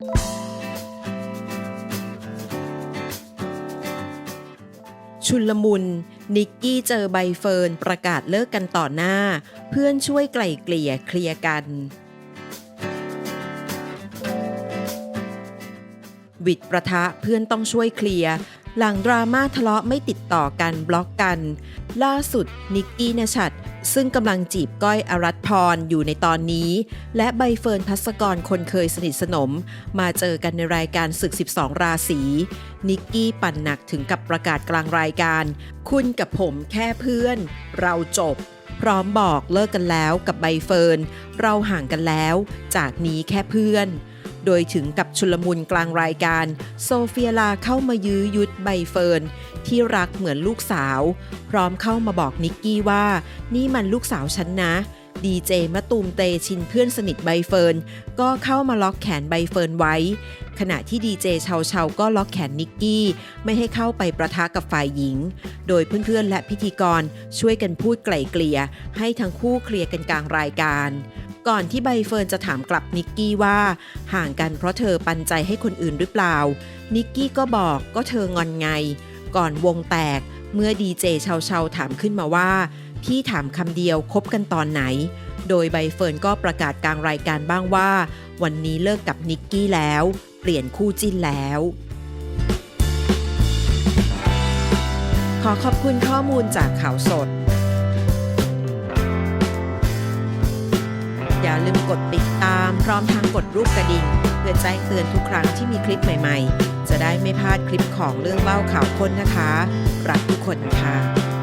ชุลมุน นิกกี้เจอใบเฟิร์นประกาศเลิกกันต่อหน้า เพื่อนช่วยไกล่เกลี่ยเคลียร์กัน วิดประทะเพื่อนต้องช่วยเคลียร์ หลังดราม่าทะเลาะไม่ติดต่อกันบล็อกกัน ล่าสุดนิกกี้นชัดซึ่งกำลังจีบก้อยอรัตพรอยู่ในตอนนี้ และใบเฟิร์นพัสกรคนเคยสนิทสนม มาเจอกันในรายการศึก 12 ราศีนิกกี้ปั่นหนักถึงกับประกาศกลางรายการ คุณกับผมแค่เพื่อน เราจบ พร้อมบอกเลิกกันแล้วกับใบเฟิร์น เราห่างกันแล้ว จากนี้แค่เพื่อน โดยถึงกับชุลมุนกลางรายการ โซเฟียลาเข้ามายื้อยุดใบเฟิร์น ที่รักเหมือนลูกสาว พร้อมเข้ามาบอกนิกกี้ว่า นี่มันลูกสาวฉันนะดีเจมะตูมเตชินเพื่อนสนิทใบเฟิร์น ก็เข้ามาล็อกแขนใบเฟิร์นไว้ ขณะที่ดีเจเชาเชาก็ล็อกแขนนิกกี้ ไม่ให้เข้าไปประทะกับฝ่ายหญิง โดยเพื่อนๆและพิธีกรช่วยกันพูดไกล่เกลี่ยให้ทั้งคู่เคลียร์กันกลางรายการ ก่อนที่ใบเฟิร์นจะถามกลับนิกกี้ว่า ห่างกันเพราะเธอปันใจให้คนอื่นหรือเปล่า นิกกี้ก็บอกก็เธองอนไง ก่อนวงแตกเมื่อดีเจชาเชาวถามขึ้นมาว่า พี่ถามคำเดียวคบกันตอนไหน โดยใบเฟิร์นก็ประกาศกลางรายการบ้างว่า วันนี้เลิกกับนิกกี้แล้ว เปลี่ยนคู่จิ้นแล้วขอขอบคุณข้อมูลจากข่าวสด อย่าลืมกดติดตาม พร้อมทางกดรูปกระดิ่ง เพื่อแจ้งเตือนทุกครั้งที่มีคลิปใหม่ ๆ จะได้ไม่พลาดคลิปของเรื่องเล่าข่าวค้นนะคะ รักทุกคนค่ะ